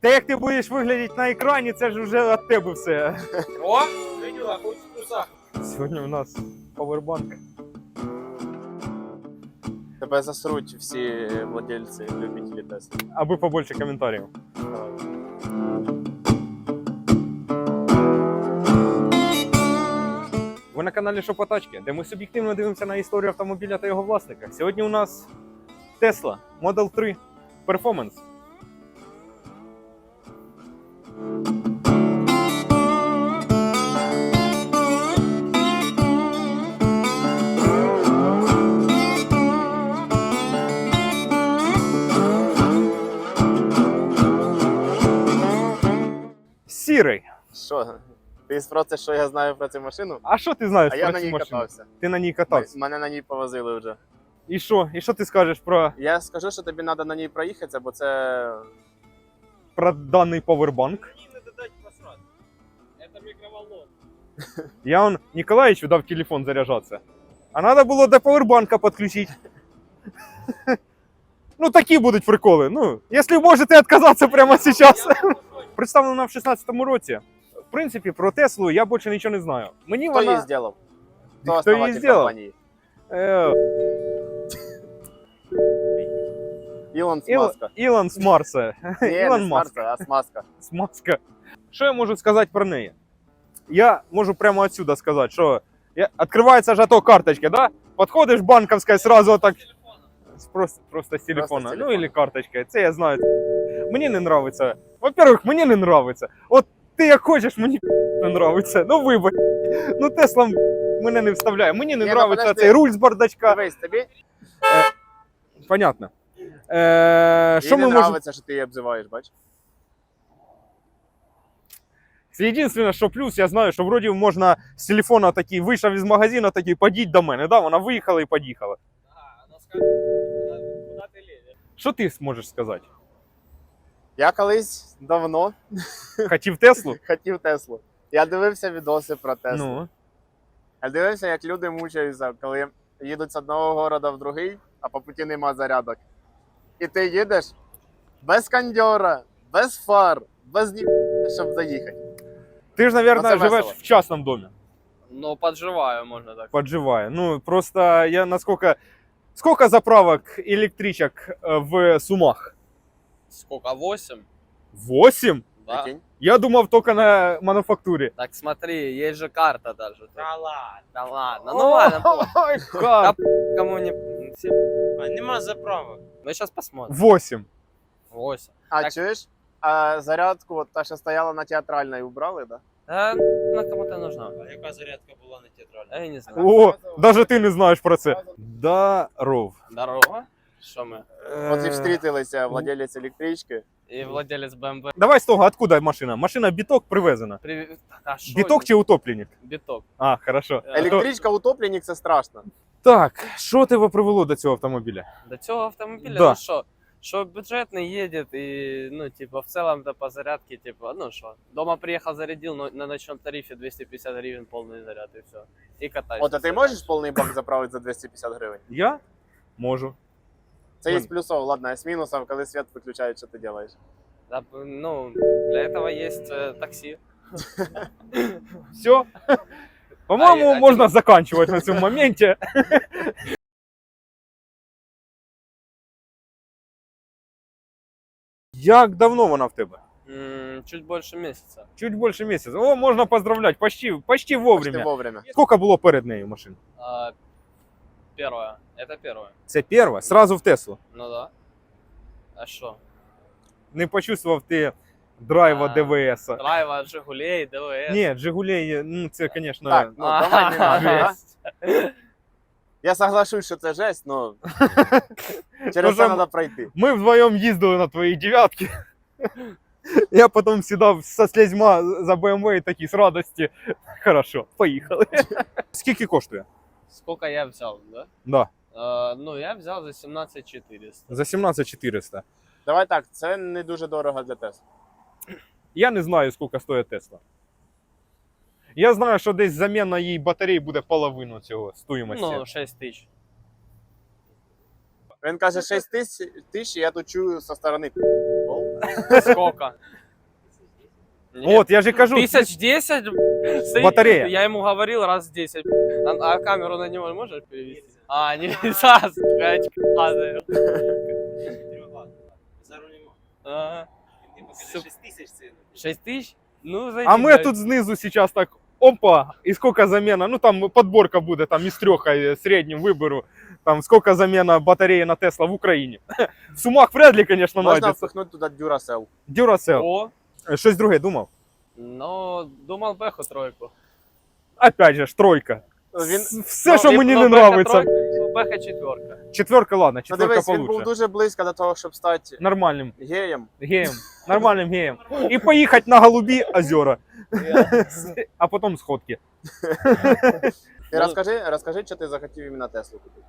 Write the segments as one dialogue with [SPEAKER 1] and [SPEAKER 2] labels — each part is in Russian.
[SPEAKER 1] Те, як ти будеш виглядати на екрані, це ж вже від тебе все.
[SPEAKER 2] О, видела, хоть в трусах.
[SPEAKER 1] Сьогодні у нас павербанк.
[SPEAKER 3] Тебе засруть всі владельці, любителі Тесли.
[SPEAKER 1] Аби побольше коментарів. Ви на каналі Шопотачки, де ми суб'єктивно дивимося на історію автомобіля та його власника. Сьогодні у нас Tesla Model 3 Performance. Сірий.
[SPEAKER 3] Що? Ти спросиш, що я знаю про цю машину?
[SPEAKER 1] А що ти знаєш
[SPEAKER 3] А
[SPEAKER 1] про
[SPEAKER 3] я на
[SPEAKER 1] цю
[SPEAKER 3] ній
[SPEAKER 1] машину?
[SPEAKER 3] катався.
[SPEAKER 1] Ти на ній катався.
[SPEAKER 3] Мене на ній повозили вже.
[SPEAKER 1] І що? І що ти скажеш про,
[SPEAKER 3] Я скажу, що тобі треба на ній проїхатися, бо це
[SPEAKER 1] про даний павербанк?
[SPEAKER 2] Не надо дать посрать. Это микроволновка.
[SPEAKER 1] Я он Николаевичу дав телефон заряджатися. А треба було до павербанка підключити. Ну, такі будуть приколи. Ну, якщо можете відказатися прямо зараз. Представлено нам в 16-му році. В принципі, про Теслу я більше нічого не знаю. Мені
[SPEAKER 3] хто
[SPEAKER 1] вона...
[SPEAKER 3] її зробив?
[SPEAKER 1] Хто її
[SPEAKER 3] основатель
[SPEAKER 1] зробив?
[SPEAKER 3] компанії?
[SPEAKER 1] Е,
[SPEAKER 3] Ілон з
[SPEAKER 1] Іл...
[SPEAKER 3] Маска.
[SPEAKER 1] Ілон з Марса.
[SPEAKER 3] Ні, не
[SPEAKER 1] Ілон
[SPEAKER 3] з
[SPEAKER 1] Маск.
[SPEAKER 3] Марса, а з Маска.
[SPEAKER 1] З Маска. Що я можу сказати про неї? Я можу прямо отсюда сказати, що я... відкривається ж ато карточка, да? Подходиш банковська сразу так. С- Просто, просто з телефона.
[SPEAKER 3] з
[SPEAKER 1] Ну
[SPEAKER 3] телефона.
[SPEAKER 1] или карточка. Це я знаю. Мені не нравиться. Во-первых, мені не нравиться. От ти як хочеш, мені не нравиться. Ну вибач. Ну Тесла мене не вставляє. Мені не
[SPEAKER 3] Ні, ну,
[SPEAKER 1] нравиться
[SPEAKER 3] подожди.
[SPEAKER 1] цей руль з бардачка.
[SPEAKER 3] Дивись, тобі
[SPEAKER 1] Понятно. Е, що
[SPEAKER 3] їй
[SPEAKER 1] ми
[SPEAKER 3] не
[SPEAKER 1] можемо.
[SPEAKER 3] нравиться, що ти її обзиваєш, бач?
[SPEAKER 1] Це єдине, що плюс, я знаю, що вроді можна з телефона такий вийшов із магазину, такий подіть до мене. Да, вона виїхала і поїхала.
[SPEAKER 2] А, она скажет, куда, куда ты лезешь?
[SPEAKER 1] Що ти можеш сказати?
[SPEAKER 3] Я колись давно
[SPEAKER 1] Хотів Теслу?
[SPEAKER 3] хотів Теслу. Я дивився відоси про Теслу.
[SPEAKER 1] Ну.
[SPEAKER 3] Я дивився, як люди мучаються, коли їдуть з одного міста в другий, а по путі нема зарядок. І ти їдеш без кондьора, без фар, без ні, щоб заїхати.
[SPEAKER 1] Ти ж,
[SPEAKER 3] Ну, це
[SPEAKER 1] мабуть, живеш
[SPEAKER 3] весело.
[SPEAKER 1] в частному домі.
[SPEAKER 2] Ну, подживаю, можно так.
[SPEAKER 1] Подживає. Ну, просто я наскільки. Сколько заправок электричек е, в Сумах?
[SPEAKER 2] Сколько? 8?
[SPEAKER 1] Восемь?
[SPEAKER 2] Да.
[SPEAKER 3] Прикинь?
[SPEAKER 1] Я думав тільки на мануфактурі.
[SPEAKER 2] Так смотри, есть же карта даже. Да ладно. Да ладно. Ну ладно, похуй.
[SPEAKER 1] Ой, ха.
[SPEAKER 2] кому не... все-
[SPEAKER 4] А нема заправок.
[SPEAKER 2] Мы сейчас посмотрим.
[SPEAKER 1] Восемь.
[SPEAKER 2] 8.
[SPEAKER 3] А
[SPEAKER 2] Так.
[SPEAKER 3] чуєш? А зарядку, от та, що стояла на театральній, убрали, да?
[SPEAKER 2] Да, на кому-то нужна.
[SPEAKER 4] А яка зарядка була на театральній?
[SPEAKER 2] Я не знаю.
[SPEAKER 1] О, навіть ти не знаєш про це. Даров.
[SPEAKER 2] Здорово. Что мы?
[SPEAKER 3] От і
[SPEAKER 1] Е,
[SPEAKER 3] встрітилися владелець електрички.
[SPEAKER 2] И владелец БМВ.
[SPEAKER 1] Давай з того, откуда машина? Машина біток привезена.
[SPEAKER 2] Привет. А шо
[SPEAKER 1] Біток
[SPEAKER 2] не-
[SPEAKER 1] чи утопленник?
[SPEAKER 2] Биток.
[SPEAKER 1] А, хорошо.
[SPEAKER 2] Е,
[SPEAKER 3] Електричка утопленник це страшно.
[SPEAKER 1] Так, що тебе привело до цього автомобіля?
[SPEAKER 2] До цього автомобіля,
[SPEAKER 1] Да.
[SPEAKER 2] ну що, що бюджетний їде, і, ну, типа, в целом то по зарядке, типа, ну що, дома приїхав, зарядив, но на ночном тарифе 250 гривен повний заряд, і все. І катайся.
[SPEAKER 3] От а ти можеш повний бак заправити за 250 гривень?
[SPEAKER 1] Я можу.
[SPEAKER 3] Це із
[SPEAKER 1] Вон.
[SPEAKER 3] плюсов, ладно, а з мінусом, коли світ виключають, що ти робиш?
[SPEAKER 2] Да, ну, для этого есть э, такси.
[SPEAKER 1] Все. По-моему,
[SPEAKER 2] А- а
[SPEAKER 1] можна заканчивать на цьому моменті. Як давно вона в тебе?
[SPEAKER 2] М, чуть больше месяца.
[SPEAKER 1] Чуть більше місяця. О, можна поздравляти, почти, почти
[SPEAKER 3] Почти
[SPEAKER 1] вовремя.
[SPEAKER 3] вовремя.
[SPEAKER 1] Скільки було перед нею машин?
[SPEAKER 2] А, первое. Это первое.
[SPEAKER 1] Це перша, сразу в Теслу.
[SPEAKER 2] Ну да. А что?
[SPEAKER 1] Не почувствував ти драйва
[SPEAKER 2] А.
[SPEAKER 1] ДВС.
[SPEAKER 2] Драйва, Жигулей, ДВС.
[SPEAKER 1] Ні, Жигулей, ну це, звісно,
[SPEAKER 3] Так, ну давай не надо, да?
[SPEAKER 2] жесть.
[SPEAKER 3] Я соглашусь, що це жесть, но через
[SPEAKER 1] Дуже
[SPEAKER 3] це
[SPEAKER 1] м-
[SPEAKER 3] треба пройти.
[SPEAKER 1] Ми вдвоєм їздили на твої дев'ятки. Я потім сідав со слізьма за BMW і такий з радості. Хорошо, поїхали. Скільки коштує?
[SPEAKER 2] Сколько я взял, да?
[SPEAKER 1] Да,
[SPEAKER 2] А, ну, я взял за 17 400.
[SPEAKER 1] за 17400.
[SPEAKER 3] Давай так, це не дуже дорого для Тесла.
[SPEAKER 1] Я не знаю, скільки стоїть Тесла. Я знаю, що десь заміна її батареї буде половину цього стоїмості.
[SPEAKER 2] Ну, 6 тысяч.
[SPEAKER 3] Він каже 6 тисяч, тисяч, я тут чую со сторони.
[SPEAKER 2] Сколько? Нет.
[SPEAKER 1] От, я же кажу,
[SPEAKER 2] Тысяч десять? Стоит,
[SPEAKER 1] Батарея.
[SPEAKER 2] Я ему говорил раз десять. А, а камеру на него можешь перевести? А, не сейчас, блядь, падаю.
[SPEAKER 4] За рулем.
[SPEAKER 2] Ага.
[SPEAKER 4] Він типу
[SPEAKER 2] Суп.
[SPEAKER 4] каже 6 тисяч ціну.
[SPEAKER 2] Шесть тысяч? Ну, зайди,
[SPEAKER 1] а ми
[SPEAKER 2] блядь.
[SPEAKER 1] тут знизу сейчас так, опа, і сколько замена, ну там подборка буде, там із трьох е, середнім вибору, там сколько замена батареї на Тесла в Україні. В сумах вряд ли, конечно,
[SPEAKER 3] Можна
[SPEAKER 1] знайдеться.
[SPEAKER 3] впихнути туди Duracell.
[SPEAKER 1] Duracell.
[SPEAKER 2] О,
[SPEAKER 1] Щось друге думав.
[SPEAKER 2] ну, думал Беху тройку.
[SPEAKER 1] Опять же, ж, тройка.
[SPEAKER 3] Він,
[SPEAKER 1] С- Все,
[SPEAKER 2] Ну,
[SPEAKER 1] що
[SPEAKER 2] і-
[SPEAKER 1] мені
[SPEAKER 2] ну,
[SPEAKER 1] не
[SPEAKER 2] Беха
[SPEAKER 1] нравиться.
[SPEAKER 2] тройка, Беха четверка.
[SPEAKER 1] Четверка, ладно,
[SPEAKER 3] ну
[SPEAKER 1] четверка
[SPEAKER 3] дивись, він був
[SPEAKER 1] получше.
[SPEAKER 3] дуже близько до того, щоб стати
[SPEAKER 1] Нормальним
[SPEAKER 3] геєм.
[SPEAKER 1] геєм. Нормальним геєм. І поїхати на голубі озера. А потім сходки.
[SPEAKER 3] І
[SPEAKER 2] Ну-
[SPEAKER 3] розкажи, розкажи, що ти захотів іменно Теслу купити.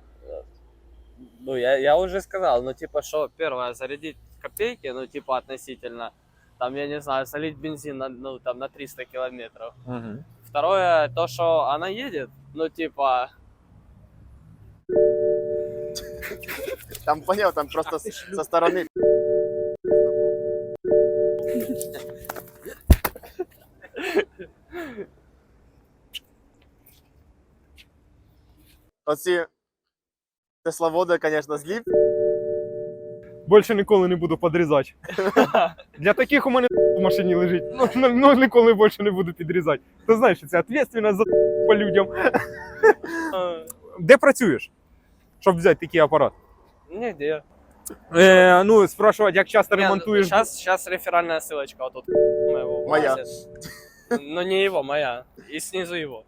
[SPEAKER 2] Ну, я, я уже сказал, ну, типа, что первое, зарядить копейки, ну, типа, относительно, там, я не знаю, солить бензин на, ну, там, на 300 километров. Второе, то, что она едет, ну, типа,
[SPEAKER 3] Там поняв, там просто з- со сторони. Оці тесловоди, звісно, зліп.
[SPEAKER 1] Більше ніколи не буду підрізати. Для таких у мене в машині лежить. Ну, ну, ну ніколи більше не буду підрізати. Ти знаєш, що це відповідальність за по людям.
[SPEAKER 2] э,
[SPEAKER 1] Де працюєш? Щоб взяти такий апарат.
[SPEAKER 2] нигде.
[SPEAKER 1] Е, ну, спрашувати, як часто ремонтуєш.
[SPEAKER 2] Сейчас, сейчас реферальная ссылочка вот тут моего
[SPEAKER 3] Моя.
[SPEAKER 2] вылазит. Но не его, моя. И снизу его.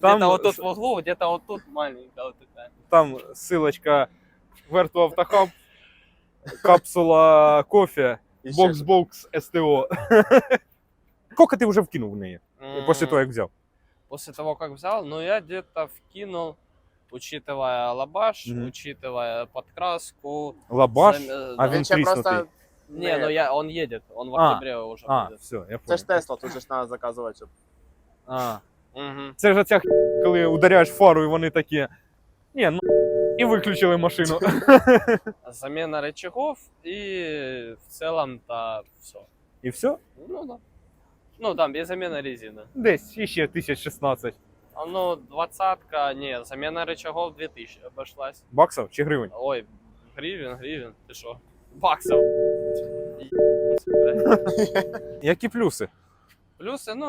[SPEAKER 1] Там-
[SPEAKER 2] Где-то вот тут в углу, где-то вот тут маленькая вот такая.
[SPEAKER 1] Там ссылочка Верту Автохаб, капсула кофе,
[SPEAKER 3] І ще
[SPEAKER 1] бокс-бокс СТО. Скільки ти вже вкинув в неї після
[SPEAKER 2] М,
[SPEAKER 1] того, як взяв?
[SPEAKER 2] После того, как взял, ну я где-то вкинул, учитывая лабаш,
[SPEAKER 1] Мгм.
[SPEAKER 2] учитывая подкраску.
[SPEAKER 1] Лабаш?
[SPEAKER 2] зам- э,
[SPEAKER 1] А
[SPEAKER 2] да.
[SPEAKER 1] він
[SPEAKER 3] Він ще
[SPEAKER 1] тріснутий.
[SPEAKER 3] просто.
[SPEAKER 2] Не, ну я, он едет, он в
[SPEAKER 1] А,
[SPEAKER 2] октябре уже
[SPEAKER 1] А,
[SPEAKER 2] будет.
[SPEAKER 1] все, я
[SPEAKER 3] Це
[SPEAKER 1] понял.
[SPEAKER 3] ж Тесла, тут же ж треба заказувати, щоб.
[SPEAKER 1] А.
[SPEAKER 2] Мгм.
[SPEAKER 1] Це ж оця х**, коли ударяєш фару, і вони такі. Ні, ну і виключили машину.
[SPEAKER 2] Замена рычагов и в целом-то все.
[SPEAKER 1] І все?
[SPEAKER 2] Ну да. Ну там без замены резины.
[SPEAKER 1] Десь іще 1016
[SPEAKER 2] А ну двадцатка, не, замена рычагов 2000 обошлась.
[SPEAKER 1] баксів чи гривень.
[SPEAKER 2] Ой, гривен, гривен, ты что? Баксов. Ебаться, блядь.
[SPEAKER 1] Які плюси?
[SPEAKER 2] Плюсы, ну,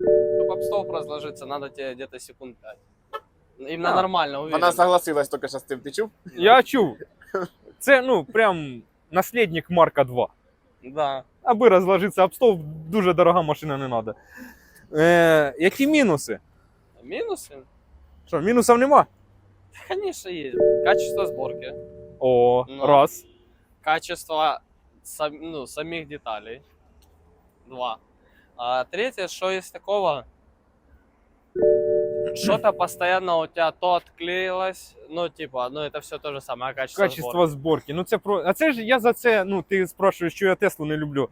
[SPEAKER 2] чтобы об стол разложиться, надо тебе где-то секунд 5. Именно
[SPEAKER 1] А,
[SPEAKER 2] нормально, уверен.
[SPEAKER 3] Вона согласилась тільки що з цим, ти чув?
[SPEAKER 1] Я чув. Це ну прям наслідник Марка 2.
[SPEAKER 2] Да.
[SPEAKER 1] Аби розложитися об стол, дуже дорога машина не треба. Е, які мінуси?
[SPEAKER 2] Минусы?
[SPEAKER 1] Що, мінусів нема?
[SPEAKER 2] Конечно, есть. Качество сборки.
[SPEAKER 1] О,
[SPEAKER 2] Ну.
[SPEAKER 1] раз.
[SPEAKER 2] Качество сам- ну, самих деталей. Два. А третье, что из такого? Что-то постоянно у тебя то отклеилось, ну, типа, ну, это все то же самое, качество,
[SPEAKER 1] Качество
[SPEAKER 2] сборки.
[SPEAKER 1] зборки. Ну це про. А це ж я за це, ну, ти спрашуєш, що я Теслу не люблю.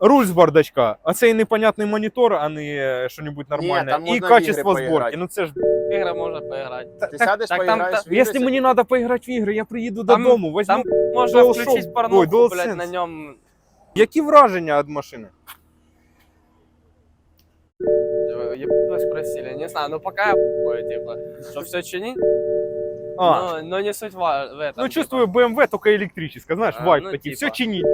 [SPEAKER 1] Руль з бардачка, а цей непонятний монітор, а не е, що-небудь нормальне.
[SPEAKER 3] там
[SPEAKER 1] І
[SPEAKER 3] можна в
[SPEAKER 1] качество
[SPEAKER 3] ігри
[SPEAKER 1] зборки.
[SPEAKER 3] поіграти.
[SPEAKER 1] Ну це ж.
[SPEAKER 2] Игры можно поиграть.
[SPEAKER 3] Ти сядеш,
[SPEAKER 2] так там
[SPEAKER 3] поіграєш в ігри,
[SPEAKER 1] Якщо мені треба поіграти в ігри, я приїду
[SPEAKER 2] Там-
[SPEAKER 1] додому, возьму.
[SPEAKER 2] Там можно
[SPEAKER 1] DualShock,
[SPEAKER 2] включить
[SPEAKER 1] ой,
[SPEAKER 2] порнуху,
[SPEAKER 1] DualSense.
[SPEAKER 2] блядь, на нем.
[SPEAKER 1] Які враження від машини?
[SPEAKER 2] Ебать спросили, не знаю, ну пока я п***ю, типа, что все чинить,
[SPEAKER 1] А,
[SPEAKER 2] но, но не суть ва- в этом.
[SPEAKER 1] ну
[SPEAKER 2] типа.
[SPEAKER 1] чувствую, BMW тільки електрична, знаєш,
[SPEAKER 2] А,
[SPEAKER 1] вайп
[SPEAKER 2] ну,
[SPEAKER 1] такий,
[SPEAKER 2] типа.
[SPEAKER 1] все чинить.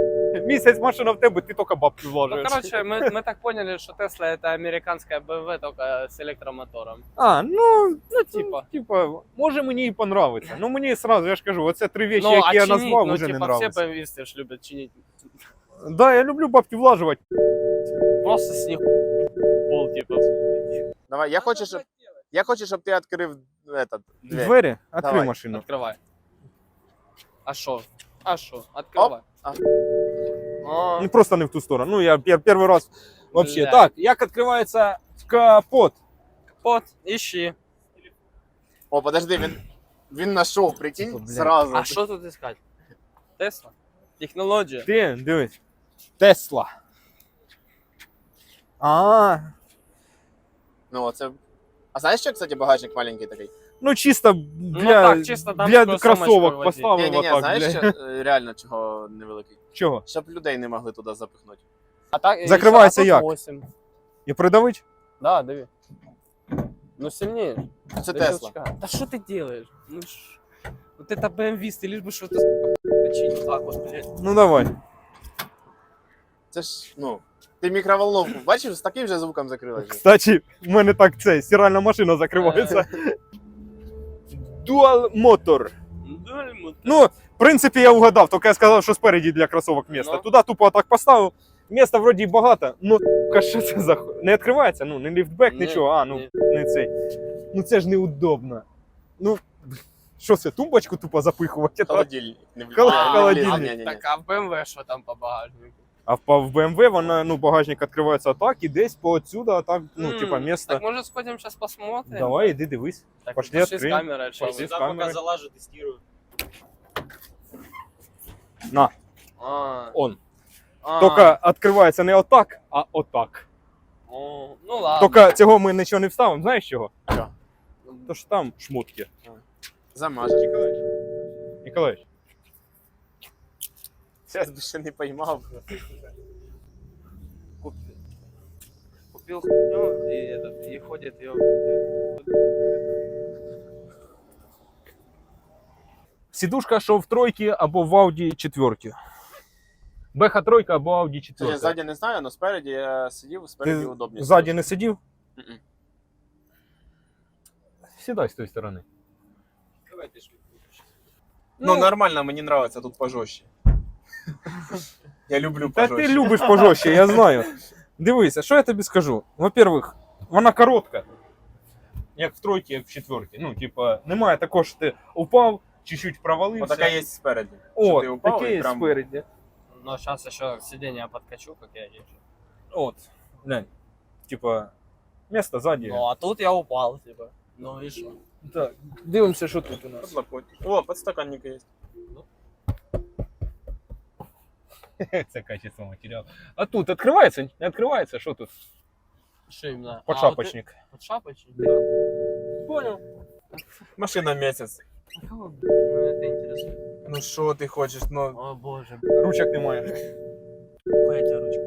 [SPEAKER 1] Місяць машина в тебе, ти тільки бабки
[SPEAKER 2] Ну,
[SPEAKER 1] вложуєш.
[SPEAKER 2] короче, мы, мы так поняли, что Тесла это американская BMW, только с электромотором.
[SPEAKER 1] А, ну,
[SPEAKER 2] Ну, типа.
[SPEAKER 1] типа, може мені і понравиться. Ну мені сразу, я ж кажу, оце три вещи,
[SPEAKER 2] Ну,
[SPEAKER 1] які
[SPEAKER 2] а
[SPEAKER 1] я
[SPEAKER 2] чинить,
[SPEAKER 1] назвав,
[SPEAKER 2] ну,
[SPEAKER 1] уже не
[SPEAKER 2] типа,
[SPEAKER 1] нравиться.
[SPEAKER 2] все BMW ж любят чинить.
[SPEAKER 1] Да, я люблю бабки влажувати.
[SPEAKER 2] Просто с них пол, типа.
[SPEAKER 3] Давай, я хочу, щоб, я хочу, щоб ти відкрив этот, двері.
[SPEAKER 1] Двері, відкрий
[SPEAKER 3] Давай.
[SPEAKER 1] машину.
[SPEAKER 2] Открывай. А шо? А шо? Открывай.
[SPEAKER 3] А.
[SPEAKER 2] А,
[SPEAKER 1] Ну, просто не в ту сторону. Ну, я пер- перший раз вообще.
[SPEAKER 2] Бля.
[SPEAKER 1] Так, як відкривається капот?
[SPEAKER 2] Вот, ищи.
[SPEAKER 3] О, подожди, він, він знайшов, прикинь,
[SPEAKER 1] Типа, блядь.
[SPEAKER 3] сразу.
[SPEAKER 2] А что тут искать? Тесла? Технология.
[SPEAKER 1] Ти, дивись. Тесла. А,
[SPEAKER 3] Ну, це... А знаєш, що, кстати, багажник маленький такий?
[SPEAKER 1] ну чисто для,
[SPEAKER 2] так, чисто там
[SPEAKER 1] для
[SPEAKER 2] такою
[SPEAKER 1] кросовок
[SPEAKER 2] сумочкою возить.
[SPEAKER 1] поставив
[SPEAKER 3] Ні-ні-ні,
[SPEAKER 1] отак.
[SPEAKER 3] знаєш,
[SPEAKER 1] бля.
[SPEAKER 3] що, е, реально чого невеликий?
[SPEAKER 1] Чого?
[SPEAKER 3] Щоб людей не могли туди запихнути.
[SPEAKER 2] А так,
[SPEAKER 1] Закривається
[SPEAKER 2] і що, а
[SPEAKER 1] як?
[SPEAKER 2] тут 8.
[SPEAKER 1] І придавить?
[SPEAKER 2] Да, диви. Ну сильнее.
[SPEAKER 3] Це
[SPEAKER 2] До
[SPEAKER 3] Тесла.
[SPEAKER 2] щелчка. Да что ты делаешь? Ну ш... Вот это BMW, ты лишь бы что-то починить. Так вот, блядь.
[SPEAKER 1] Ну давай.
[SPEAKER 3] Це ж, ну. Ти мікроволновку бачив, з таким же звуком закрилась. же.
[SPEAKER 1] Кстати, у мене так це, стиральна машина закривається.
[SPEAKER 2] Е.
[SPEAKER 1] Dual Motor. Ну, в принципі, я угадав, тільки я сказав, що спереді для кросовок місце.
[SPEAKER 2] Ну.
[SPEAKER 1] Туди тупо так поставив. Міста вроді багато, ну що це за не відкривається, ну не ліфтбек, нічого. А, ну не цей. Ну це ж неудобно. Ну, що це, тумбочку тупо запихувати?
[SPEAKER 3] Холодильник.
[SPEAKER 1] Холодильник.
[SPEAKER 2] Так, а в BMW что там по багажнику?
[SPEAKER 1] А в, в BMW вона, ну, багажник відкривається так, і десь по отсюда, так, ну,
[SPEAKER 2] М,
[SPEAKER 1] типа, місто.
[SPEAKER 2] Так может сходим сейчас посмотрим?
[SPEAKER 1] Давай, іди дивись.
[SPEAKER 2] Так,
[SPEAKER 1] пошли
[SPEAKER 2] пошли, с
[SPEAKER 1] откроем.
[SPEAKER 2] камерой.
[SPEAKER 1] Пошли с
[SPEAKER 4] Там
[SPEAKER 1] камерой.
[SPEAKER 4] пока залажу, тестирую.
[SPEAKER 1] На,
[SPEAKER 2] А,
[SPEAKER 1] он.
[SPEAKER 2] а,
[SPEAKER 1] Тільки відкривається не отак, а отак.
[SPEAKER 2] о, Ну ладно.
[SPEAKER 1] Тільки цього ми нічого не вставимо, знаєш чого?
[SPEAKER 3] Що?
[SPEAKER 1] То що там шмотки.
[SPEAKER 3] Замажеш.
[SPEAKER 1] Ніколаївич.
[SPEAKER 3] Зараз би ще не поймав.
[SPEAKER 2] Купил, купил хуйню и, это, и ходит ее.
[SPEAKER 1] Сідушка, що в тройці або в Audi четверки. Беха тройка або Audi
[SPEAKER 3] Я
[SPEAKER 1] четверка.
[SPEAKER 3] ззаді не знаю, але спереді я сидів, спереді
[SPEAKER 1] Ти
[SPEAKER 3] удобніше.
[SPEAKER 1] ззаді не сидів?
[SPEAKER 3] Мгм.
[SPEAKER 1] Сідай з тої сторони.
[SPEAKER 4] Давайте швидко.
[SPEAKER 5] Ну, нормально, мені нравится тут пожорстче. Я люблю
[SPEAKER 1] Та
[SPEAKER 5] пожорстче.
[SPEAKER 1] ти любиш пожорстче, я знаю. Дивися, що я тобі скажу? Во-первых, вона коротка. Як в тройці, як в четверці. Ну, типа, немає такого, що ти упав, чуть-чуть провалився.
[SPEAKER 5] Вот така є спереді.
[SPEAKER 1] О,
[SPEAKER 5] що ти упав
[SPEAKER 1] таке
[SPEAKER 5] і
[SPEAKER 1] є
[SPEAKER 5] прям-
[SPEAKER 1] спереді.
[SPEAKER 2] Но сейчас еще сиденье подкачу, как я езжу.
[SPEAKER 1] От, глянь. Типа, місто ззаді.
[SPEAKER 2] Ну а тут я упал, типа. Ну и что?
[SPEAKER 1] Так, дивимося, що тут у нас.
[SPEAKER 5] Подлокотник. О, подстаканник є.
[SPEAKER 1] Це качество матеріалу. А тут відкривається? Не відкривається? Що тут?
[SPEAKER 2] Что именно?
[SPEAKER 1] Подшапочник.
[SPEAKER 2] А, вот ты- Подшапочник?
[SPEAKER 1] Понял.
[SPEAKER 5] Машина місяць.
[SPEAKER 2] А кого, блин, это интересует?
[SPEAKER 5] Ну що ти хочеш? Ну,
[SPEAKER 2] О боже,
[SPEAKER 1] Ручок немає.
[SPEAKER 2] какая у тебя ручка?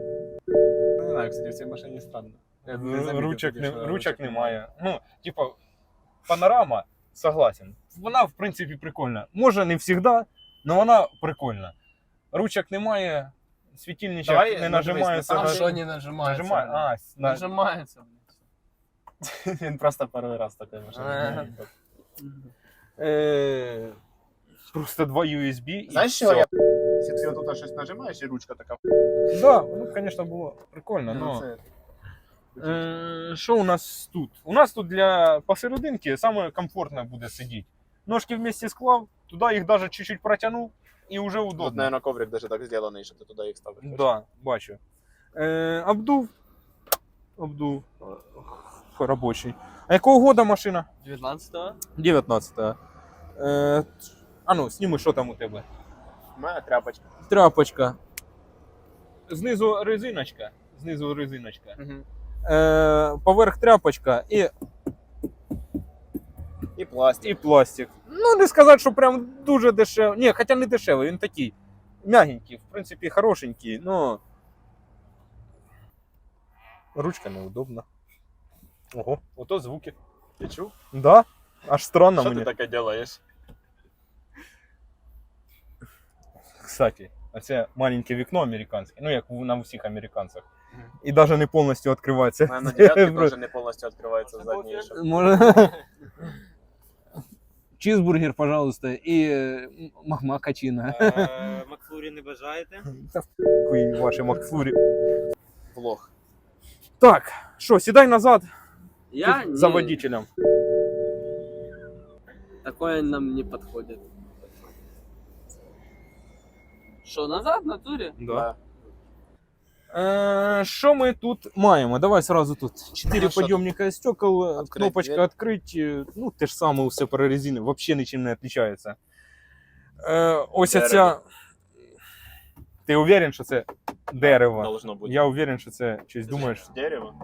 [SPEAKER 5] не знаю, кстати, в цій машині странно. Я не
[SPEAKER 1] Ру-
[SPEAKER 5] замітив
[SPEAKER 1] Ручок,
[SPEAKER 5] тоді,
[SPEAKER 1] не,
[SPEAKER 5] що
[SPEAKER 1] ручок немає. Ну, типа, панорама, согласен. Вона, в принципі, прикольна. Може, не завжди, але вона прикольна. Ручок немає, світильничок
[SPEAKER 5] Давай,
[SPEAKER 1] не
[SPEAKER 5] ну,
[SPEAKER 1] нажимається.
[SPEAKER 5] дивись,
[SPEAKER 2] А
[SPEAKER 5] на
[SPEAKER 2] что не нажимается?
[SPEAKER 1] Нажимає.
[SPEAKER 2] блин?
[SPEAKER 1] А, с- на...
[SPEAKER 2] Нажимается, блин.
[SPEAKER 5] Він просто перший раз такою
[SPEAKER 2] Ага.
[SPEAKER 5] машиною.
[SPEAKER 1] Е, Просто два USB. і
[SPEAKER 3] Знаєш, що
[SPEAKER 1] всьо.
[SPEAKER 3] я. Якщо ти тут щось нажимаєш і ручка така.
[SPEAKER 1] Да, ну, звісно, було прикольно.
[SPEAKER 3] Ну,
[SPEAKER 1] но...
[SPEAKER 3] це-
[SPEAKER 1] Е, Що у нас тут? У нас тут для посерединки саме комфортно буде сидіти. Ножки вместе склав, туди їх навіть чуть-чуть протягнув і вже
[SPEAKER 3] Тут,
[SPEAKER 1] удобно.
[SPEAKER 3] мабуть, коврик даже так зроблений, що ти туди їх ставиш.
[SPEAKER 1] Да, бачу. Е, обдув. Обдув. Е, Робочий. А якого года машина?
[SPEAKER 2] 19-го?
[SPEAKER 1] 19. Е, а ну, сніми, що там у тебе.
[SPEAKER 3] У мене тряпочка.
[SPEAKER 1] Тряпочка. Знизу резиночка. Знизу резиночка.
[SPEAKER 3] Угу.
[SPEAKER 1] Е, поверх тряпочка і
[SPEAKER 3] І пластик.
[SPEAKER 1] І пластик. Ну, не сказати, що прям дуже дешевий. Ні, хоча не дешевий, він такий м'ягенький, в принципі, хорошенький, но. Ручка неудобна. Ого, ото звуки.
[SPEAKER 3] Ти чув?
[SPEAKER 1] Да? Аж странно
[SPEAKER 3] Що
[SPEAKER 1] мені.
[SPEAKER 3] ти таке робиш?
[SPEAKER 1] Кстати, оце маленьке вікно американське, ну як у- на всіх американцях. І навіть не повністю відкривається.
[SPEAKER 3] У мене на дев'ятки теж не повністю відкривається задній. щоб-
[SPEAKER 1] Може. Чизбургер, пожалуйста, і макмакачина.
[SPEAKER 4] Е, Макфлурі не бажаєте?
[SPEAKER 1] Та хуй ваші Макфлурі.
[SPEAKER 3] Влог.
[SPEAKER 1] Так, що, сідай назад
[SPEAKER 2] Я
[SPEAKER 1] Тут за
[SPEAKER 2] не-
[SPEAKER 1] водителем.
[SPEAKER 2] Такое нам не подходит. Что, назад в натуре?
[SPEAKER 1] Да. Е, Що ми тут маємо? Давай сразу тут. Чотири
[SPEAKER 3] Ну, що
[SPEAKER 1] підйомника стекол,
[SPEAKER 3] Открыть
[SPEAKER 1] кнопочка
[SPEAKER 3] дверь.
[SPEAKER 1] відкрити. Ну, те ж саме все перерезини, взагалі нічим не відрізняється. Е, ось
[SPEAKER 3] Дерево.
[SPEAKER 1] ця. Ти уверен, що це дерево?
[SPEAKER 3] Должно бути.
[SPEAKER 1] Я уверен, що це щось думаєш.
[SPEAKER 3] Дерево.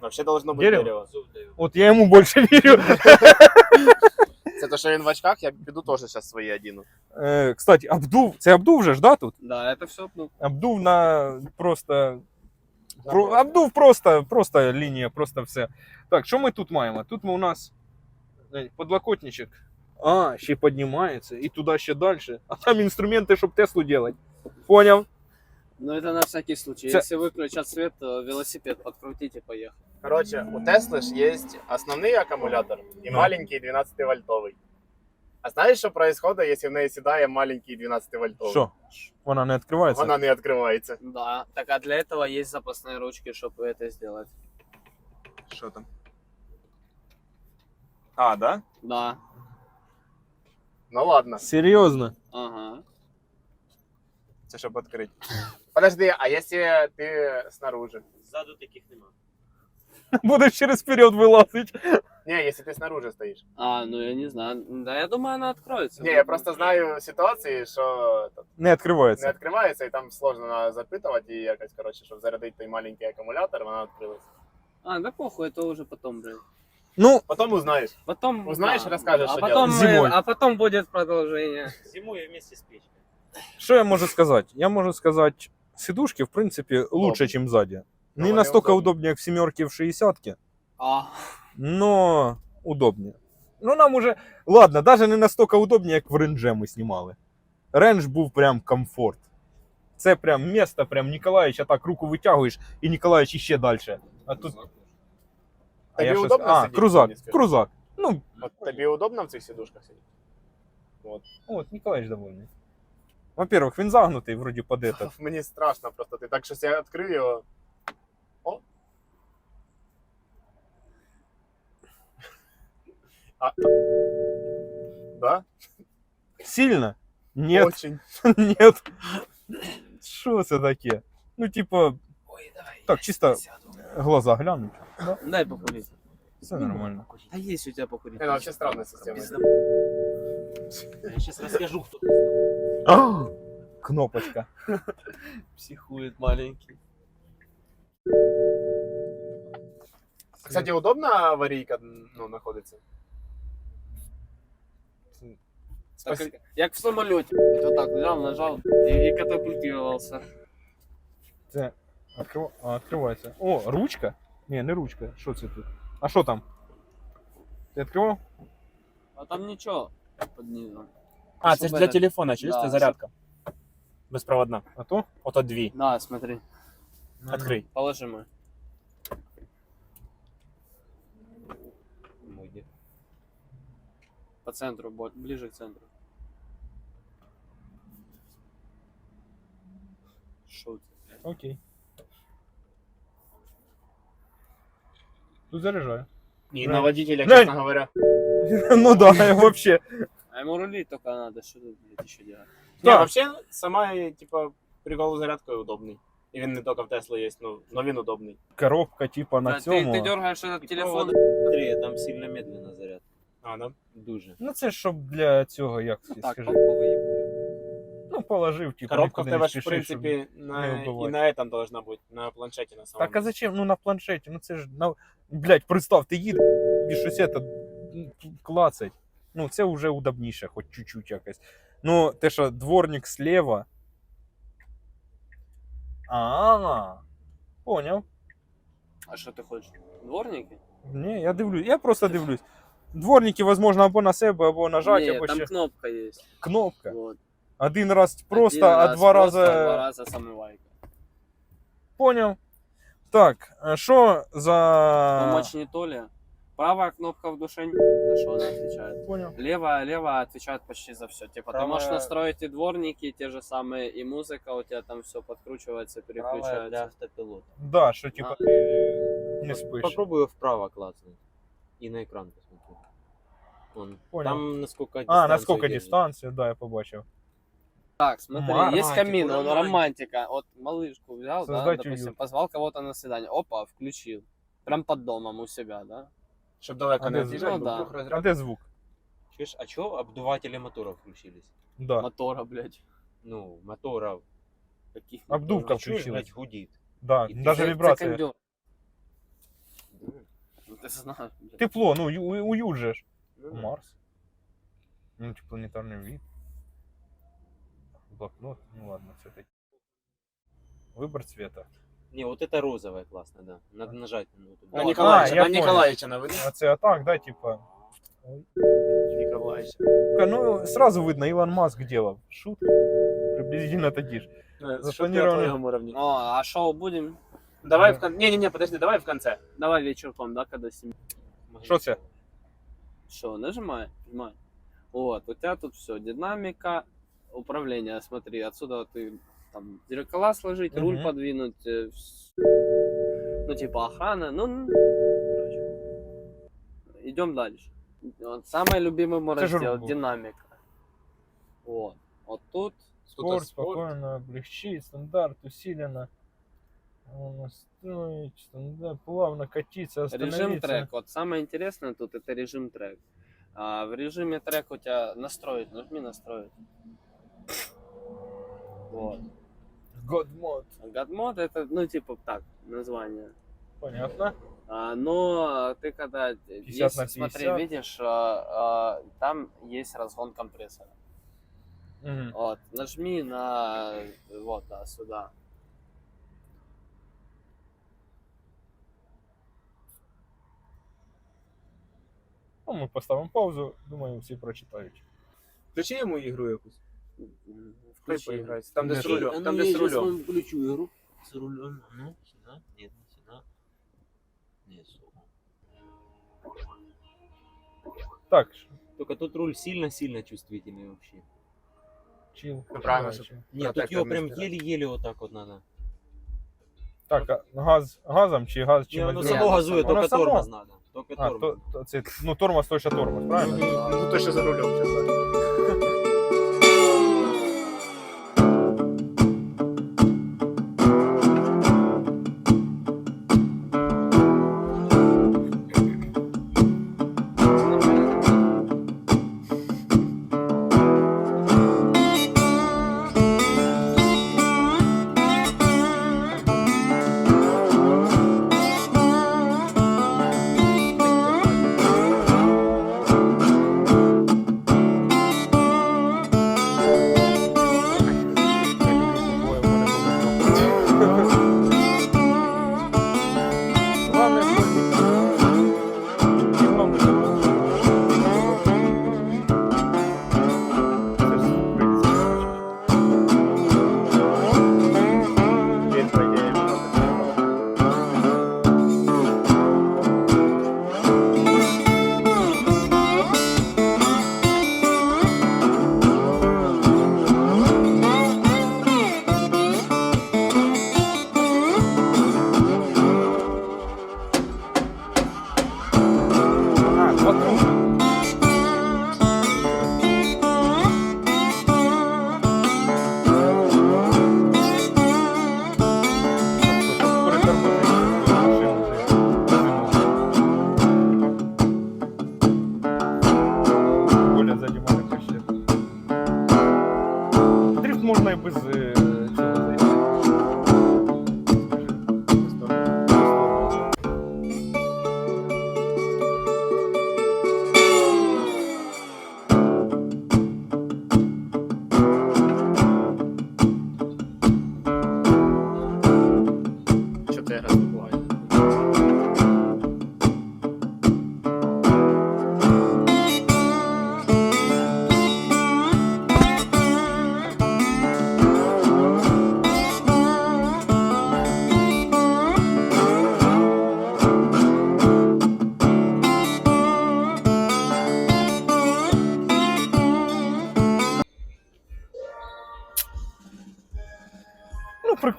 [SPEAKER 3] Вообще должно бути
[SPEAKER 1] Дерево?
[SPEAKER 3] дерево.
[SPEAKER 1] От я йому більше вірю.
[SPEAKER 3] Це те, що він в очках, я піду теж зараз свої одіну.
[SPEAKER 1] Е, кстати, обдув. Це обдув же ж, да, тут?
[SPEAKER 2] Да, это все, ну,
[SPEAKER 1] Обдув на просто. Про, обдув просто, просто лінія, просто все. Так, що ми тут маємо? Тут ми у нас е, подлокотничок. А, ще піднімається, і туди ще далі. А там інструменти, щоб Теслу робити. Поняв?
[SPEAKER 2] ну это на всякий случай.
[SPEAKER 1] Це-
[SPEAKER 2] Если выключат свет, то велосипед подкрутить и поехать.
[SPEAKER 3] Коротше, у Тесли ж є основний акумулятор і
[SPEAKER 1] Ну.
[SPEAKER 3] маленький 12 вольтовий. А знаєш, що відбувається, якщо в неї сідає маленький 12 вольтовий?
[SPEAKER 1] Що? Вона не відкривається?
[SPEAKER 3] Вона не відкривається.
[SPEAKER 2] Да, так а для этого есть запасные ручки, чтобы это сделать.
[SPEAKER 5] Що там? А, да?
[SPEAKER 2] Да,
[SPEAKER 3] Ну ладно.
[SPEAKER 1] Серйозно?
[SPEAKER 2] ага.
[SPEAKER 5] Це щоб відкрити.
[SPEAKER 3] Подожди, а якщо ти снаружи?
[SPEAKER 4] Ззаду таких нема.
[SPEAKER 1] Будеш через вперед вилазить.
[SPEAKER 3] Ні, якщо ти снаружи стоїш.
[SPEAKER 2] А, ну я не знаю. Да, я думаю, она откроется.
[SPEAKER 3] Ні, я просто знаю ситуації, що тут
[SPEAKER 1] Не відкривається.
[SPEAKER 3] не відкривається, і там сложно надо запитувати її якось, коротше, щоб зарядити той маленький акумулятор, вона відкрилася.
[SPEAKER 2] А, да похуй, это уже потом, блин.
[SPEAKER 1] Ну,
[SPEAKER 3] Потім узнаєш.
[SPEAKER 2] Потом
[SPEAKER 3] Узнаешь,
[SPEAKER 2] да.
[SPEAKER 3] расскажешь,
[SPEAKER 2] а
[SPEAKER 3] что
[SPEAKER 2] потом,
[SPEAKER 1] делать.
[SPEAKER 2] мы-
[SPEAKER 1] Зимой.
[SPEAKER 2] а потом будет продолжение.
[SPEAKER 4] Зимою вместе з печкою.
[SPEAKER 1] що я можу сказати? Я можу сказати, сидушки, в принципі, лучше, ніж ззаді. Не
[SPEAKER 3] вони
[SPEAKER 1] настільки
[SPEAKER 3] удобні.
[SPEAKER 1] удобні, як в сімерки, в 60
[SPEAKER 2] А,
[SPEAKER 1] но удобнее. Ну, нам уже. Ладно, даже не настільки удобні, як в рендже ми знімали. Рендж був прям комфорт. Це прям місто, прям Ніколаїч, а так руку витягуєш, і Ніколаїч іще далі. А тут. А
[SPEAKER 3] Тобі
[SPEAKER 1] я щось-
[SPEAKER 3] удобно
[SPEAKER 1] А,
[SPEAKER 3] сидіти,
[SPEAKER 1] крузак,
[SPEAKER 3] мені скажи?
[SPEAKER 1] крузак. Ну,
[SPEAKER 3] От тобі удобно в цих сидушках сидіти?
[SPEAKER 1] от, Ніколаїч довольний. Во-первых, він загнутий, вроді под этот.
[SPEAKER 3] Мені страшно просто. Ти так щось я відкрив його. О. А... Да?
[SPEAKER 1] Сильно? Нет,
[SPEAKER 3] Очень.
[SPEAKER 1] нет. Що це таке? Ну, типа,
[SPEAKER 2] ой, давай.
[SPEAKER 1] так, чисто глаза глянуть.
[SPEAKER 2] Дай покурить.
[SPEAKER 1] Все нормально.
[SPEAKER 2] А есть у тебя покурить?
[SPEAKER 3] Это вообще странная система.
[SPEAKER 4] Я зараз розкажу, хто.
[SPEAKER 1] А, Кнопочка.
[SPEAKER 2] Психует маленький.
[SPEAKER 3] Кстати, удобно аварийка ну, находится?
[SPEAKER 2] Так,
[SPEAKER 3] Спасибо.
[SPEAKER 2] как, як в самолете. Вот так взял, нажал и, и катапультировался.
[SPEAKER 1] Це відкрив... а, відкривається. О, ручка? Ні, не ручка. Що це тут? А що там? Ти відкривав?
[SPEAKER 2] А там ничего под низом.
[SPEAKER 5] А, це ж для телефона, чисто
[SPEAKER 2] Да,
[SPEAKER 5] зарядка. Безпроводна.
[SPEAKER 1] А то?
[SPEAKER 5] Ото дві.
[SPEAKER 2] На, смотри.
[SPEAKER 5] Відкрий.
[SPEAKER 2] Положи мой. По центру, ближе к центру. Шо ты?
[SPEAKER 1] Окей. Тут заряджаю.
[SPEAKER 3] И
[SPEAKER 1] Да.
[SPEAKER 3] на водителя, честно говоря.
[SPEAKER 1] ну да, вообще.
[SPEAKER 2] А ему рулить только надо, что тут, блядь, еще делать?
[SPEAKER 3] Не,
[SPEAKER 1] Так.
[SPEAKER 3] вообще, сама, типа, прикол зарядкою удобний. І він не тільки в Теслі є, ну, но він удобний.
[SPEAKER 1] Коробка, типа, на
[SPEAKER 2] Да, ты,
[SPEAKER 1] цьому.
[SPEAKER 2] ты дергаешь этот телефон.
[SPEAKER 4] Смотри, там сильно медленно заряд.
[SPEAKER 3] А, да?
[SPEAKER 4] Дуже.
[SPEAKER 1] Ну це ж щоб для цього, як
[SPEAKER 2] Ну, так,
[SPEAKER 1] скажи.
[SPEAKER 2] повыебываю.
[SPEAKER 1] Ну, положив, типа,
[SPEAKER 3] Коробка в
[SPEAKER 1] нікуди
[SPEAKER 3] тебе
[SPEAKER 1] не
[SPEAKER 3] ж, в
[SPEAKER 1] спішиш, щоб-
[SPEAKER 3] принципі, на,
[SPEAKER 1] не вбивати.
[SPEAKER 3] і на этом должна бути, на планшеті на самому.
[SPEAKER 1] Так а зачем? Ну на планшеті, ну це ж на. Блять, представ, ти їдеш і щось це клацать. Ну, це вже удобніше, хоч чуть-чуть якось. Ну, те, що дворник слева. А, поняв.
[SPEAKER 2] А что ты хочешь? Дворники?
[SPEAKER 1] Ні, я дивлюсь, я просто дивлюсь. Дворники, возможно, або на себе, або нажать,
[SPEAKER 2] Нет,
[SPEAKER 1] або
[SPEAKER 2] там
[SPEAKER 1] ще
[SPEAKER 2] кнопка есть.
[SPEAKER 1] кнопка.
[SPEAKER 2] Вот.
[SPEAKER 1] Один раз просто,
[SPEAKER 2] Один
[SPEAKER 1] а
[SPEAKER 2] раз
[SPEAKER 1] два
[SPEAKER 2] просто,
[SPEAKER 1] рази.
[SPEAKER 2] Два раза самывайка.
[SPEAKER 1] Поняв. Так, а що за.
[SPEAKER 2] Помочь не то ли. Правая кнопка в душе, на что она отвечает.
[SPEAKER 1] Поняв.
[SPEAKER 2] Левая, левая отвечает почти за все. Типа ты
[SPEAKER 5] Правая-
[SPEAKER 2] можешь настроить и дворники, те же самые, и музыка у тебя там все подкручивается,
[SPEAKER 4] Правая для
[SPEAKER 2] переключается.
[SPEAKER 4] автопілота.
[SPEAKER 1] Да, що типа
[SPEAKER 2] А.
[SPEAKER 1] ти не спиш.
[SPEAKER 4] Попробую вправо клацнуть. И на экран посмотрю. Вон,
[SPEAKER 1] Понял.
[SPEAKER 4] Там насколько
[SPEAKER 1] А,
[SPEAKER 4] дистанцию
[SPEAKER 1] наскільки
[SPEAKER 4] держит.
[SPEAKER 1] дистанція, да, я побачив.
[SPEAKER 2] Так, смотри,
[SPEAKER 1] Романтику,
[SPEAKER 2] есть камин, он
[SPEAKER 4] романтику.
[SPEAKER 2] романтика. Вот малышку взял, да,
[SPEAKER 1] Создать
[SPEAKER 2] допустим,
[SPEAKER 1] уют.
[SPEAKER 2] позвал кого-то на свидание. Опа, включил. Прям под домом у себя, да?
[SPEAKER 3] Щоб далеко
[SPEAKER 1] А
[SPEAKER 3] не
[SPEAKER 1] де
[SPEAKER 3] від'їжджати,
[SPEAKER 2] ну
[SPEAKER 3] бо
[SPEAKER 2] да.
[SPEAKER 3] вдруг
[SPEAKER 1] А
[SPEAKER 3] розряд.
[SPEAKER 1] де звук?
[SPEAKER 4] Чуешь, а чё обдуватели мотора включились?
[SPEAKER 1] Да.
[SPEAKER 2] Мотора, блядь.
[SPEAKER 4] Ну, мотора.
[SPEAKER 2] Каких
[SPEAKER 1] Обдувка
[SPEAKER 2] моторов?
[SPEAKER 4] Чуешь,
[SPEAKER 1] включилась.
[SPEAKER 4] блядь, гудит.
[SPEAKER 1] Да,
[SPEAKER 4] І ти
[SPEAKER 1] даже
[SPEAKER 2] Это- это
[SPEAKER 1] вібрація.
[SPEAKER 2] кондёр. Ну, ты знаешь, блядь.
[SPEAKER 1] Тепло, ну ю- уют же ж.
[SPEAKER 4] Ну,
[SPEAKER 1] Марс. Мультипланетарный вид. Блокнот. Ну ладно, все-таки. Выбор цвета.
[SPEAKER 4] Не, вот это розовое классно, да. Надо нажать. ну, туда.
[SPEAKER 3] На
[SPEAKER 1] А,
[SPEAKER 3] Николаевича,
[SPEAKER 1] я
[SPEAKER 3] на
[SPEAKER 1] понял.
[SPEAKER 3] Николаевича наведи.
[SPEAKER 1] А це так, да, типа.
[SPEAKER 3] Николаевич.
[SPEAKER 1] Ну, сразу видно, Илон Маск делал. Шутка. Приблизительно такие же. Запланировано.
[SPEAKER 3] на уровне.
[SPEAKER 2] Ну, а шоу будем?
[SPEAKER 3] Давай в конце. Не-не-не, подожди, давай в конце.
[SPEAKER 2] Давай вечерком, да, когда снимем.
[SPEAKER 1] Що це?
[SPEAKER 2] Что, нажимай, нажимай. Вот, у тебя тут все, динамика, управление, смотри, отсюда ты там зеркала сложить, руль
[SPEAKER 1] Мгм.
[SPEAKER 2] подвинуть, э, вс- ну типа охрана, ну, ну, короче. Идем дальше. Вот, самый любимый мой
[SPEAKER 1] Это же
[SPEAKER 2] раздел, динамика. Вот, вот тут,
[SPEAKER 1] Спорт, спокойно, облегчить, стандарт, усиленно. Настроить, стандарт, плавно катиться, остановиться.
[SPEAKER 2] режим трек. Вот самое интересное тут это режим трек. А в режиме трек у тебя настроить, нажми настроить. Вот.
[SPEAKER 1] God mode.
[SPEAKER 2] Гадмод это, ну, типа так, название.
[SPEAKER 1] Понятно.
[SPEAKER 2] А, но ты когда
[SPEAKER 1] 50
[SPEAKER 2] есть,
[SPEAKER 1] на
[SPEAKER 2] смотри,
[SPEAKER 1] 50.
[SPEAKER 2] видишь, а, а, там есть разгон компрессора.
[SPEAKER 1] Мгм.
[SPEAKER 2] Вот, нажми на вот, да, сюда.
[SPEAKER 1] Ну, ми поставимо паузу, думаю, всі прочитають.
[SPEAKER 5] Включи йому ігру якусь.
[SPEAKER 2] Включи.
[SPEAKER 5] Там, де
[SPEAKER 1] Включи.
[SPEAKER 5] рулем.
[SPEAKER 4] Ну,
[SPEAKER 5] Там,
[SPEAKER 4] я
[SPEAKER 5] де
[SPEAKER 4] сейчас
[SPEAKER 5] рулем.
[SPEAKER 4] вам включу игру. С рулем. Ну, сюда. Нет, не сюда. Не сюда.
[SPEAKER 1] Так,
[SPEAKER 4] Только тут руль сильно-сильно чувствительный вообще.
[SPEAKER 1] чил.
[SPEAKER 3] правильно,
[SPEAKER 1] чил.
[SPEAKER 3] щоб-
[SPEAKER 4] Нет, тут
[SPEAKER 3] Протектор
[SPEAKER 4] его прям еле-еле вот так вот надо.
[SPEAKER 1] Так, а газ газом чи газ
[SPEAKER 4] Не,
[SPEAKER 1] чимось
[SPEAKER 4] оно
[SPEAKER 2] Нет,
[SPEAKER 1] другим?
[SPEAKER 4] само
[SPEAKER 2] оно само.
[SPEAKER 4] только
[SPEAKER 1] само?
[SPEAKER 4] тормоз надо. Только
[SPEAKER 1] А,
[SPEAKER 4] тормоз.
[SPEAKER 1] то, то, це, ну, тормоз точно тормоз, правильно?
[SPEAKER 3] Ну, то ще за рулем сейчас.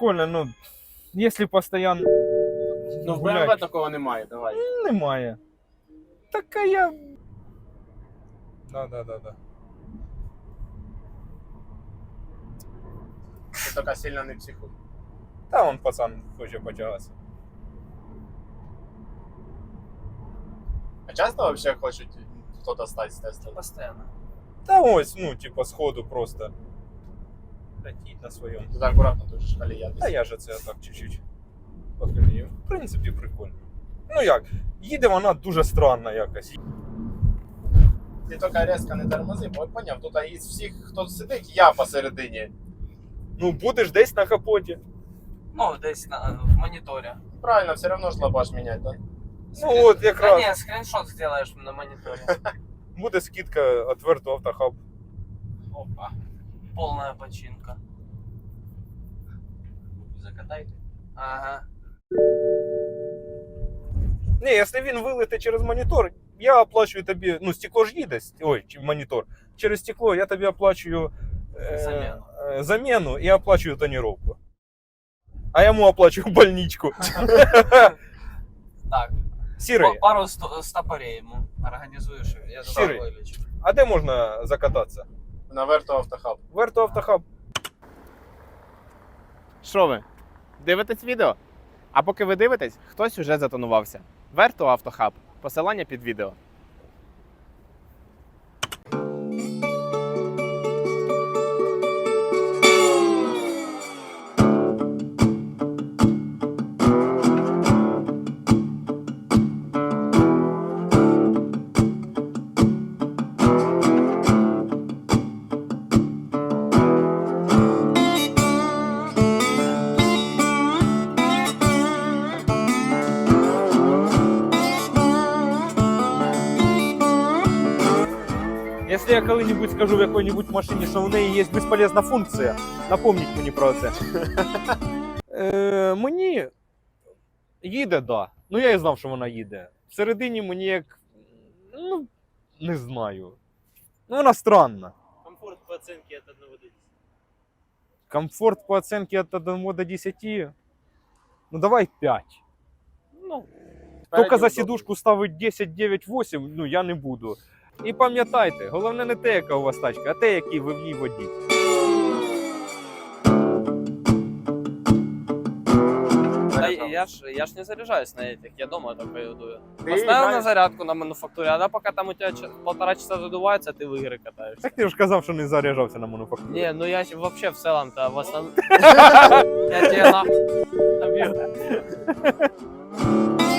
[SPEAKER 1] прикольно, ну, якщо постійно
[SPEAKER 3] Ну, в
[SPEAKER 1] Гулять.
[SPEAKER 3] BMW такого немає, давай.
[SPEAKER 1] немає. Так а я. Да, да, да, да.
[SPEAKER 3] Ти така сильно не психуй.
[SPEAKER 1] Та он пацан хоче потягатися.
[SPEAKER 3] А часто вообще хочуть хто-то стати з тестом?
[SPEAKER 2] Постоянно.
[SPEAKER 1] Та ось, ну, типа, сходу просто. Летіть на своєму.
[SPEAKER 3] Ти так акуратно дуже шкалі я.
[SPEAKER 1] Та я же це так чуть-чуть похилію. В принципі, прикольно. Ну як, їде вона дуже странно якось.
[SPEAKER 3] Ти тільки різко не тормози, бо поняв, тут із всіх, хто сидить, я посередині.
[SPEAKER 1] Ну, будеш десь на капоті.
[SPEAKER 2] Ну, десь на, в мониторе.
[SPEAKER 3] Правильно, все одно ж лабаш міняти, так?
[SPEAKER 1] Ну от
[SPEAKER 2] Да
[SPEAKER 1] якраз
[SPEAKER 2] не, скриншот сделаешь на мониторе.
[SPEAKER 1] буде скидка від Верту Автохаб.
[SPEAKER 2] Опа. Полная починка.
[SPEAKER 4] Закатайте.
[SPEAKER 2] Ага.
[SPEAKER 1] Ні, якщо він вилетить через монітор, я оплачую тобі, ну, стекло ж їде, с- ой, чи монітор. Через стекло я тобі оплачую е,
[SPEAKER 2] Заміну.
[SPEAKER 1] е, заміну і оплачую тоніровку. А йому оплачую больничку.
[SPEAKER 2] Так,
[SPEAKER 1] Сірий,
[SPEAKER 2] па- пару сто- стопорей ему организуешь, я туда
[SPEAKER 1] Сірий.
[SPEAKER 2] вылечу.
[SPEAKER 1] а де можна закататися?
[SPEAKER 3] На Верту Автохаб.
[SPEAKER 1] Верту Автохаб.
[SPEAKER 6] Що ви? Дивитесь відео? А поки ви дивитесь, хтось уже затонувався. Верто Автохаб. Посилання під відео.
[SPEAKER 1] Скажу в якій-небудь машині, що в неї є безполезна функція, напомніть мені про це. Е, мені їде, так. Да. Ну я і знав, що вона їде. Всередині мені як. Ну, не знаю. Ну, вона странна.
[SPEAKER 4] Комфорт по оценке от 1 до 10.
[SPEAKER 1] Комфорт по оценке от 1 до 10. Ну давай 5.
[SPEAKER 2] Ну,
[SPEAKER 1] Тільки за сідушку ставить 10, 9, 8, ну я не буду. І пам'ятайте, головне не те, яка у вас тачка, а те, який ви в ній водій.
[SPEAKER 2] да я ж, я ж не заряжаюсь на этих, я дома только иду.
[SPEAKER 3] Ти
[SPEAKER 2] Поставил на
[SPEAKER 3] граєш?
[SPEAKER 2] зарядку на мануфактуре, а да, пока там у тебя ча- полтора часа задувается, ты в игры катаешься.
[SPEAKER 1] Так ти ж казав, що не заряджався на мануфактуру.
[SPEAKER 2] Не, ну я щ- вообще в целом-то в основном... Я тебе нахуй набью.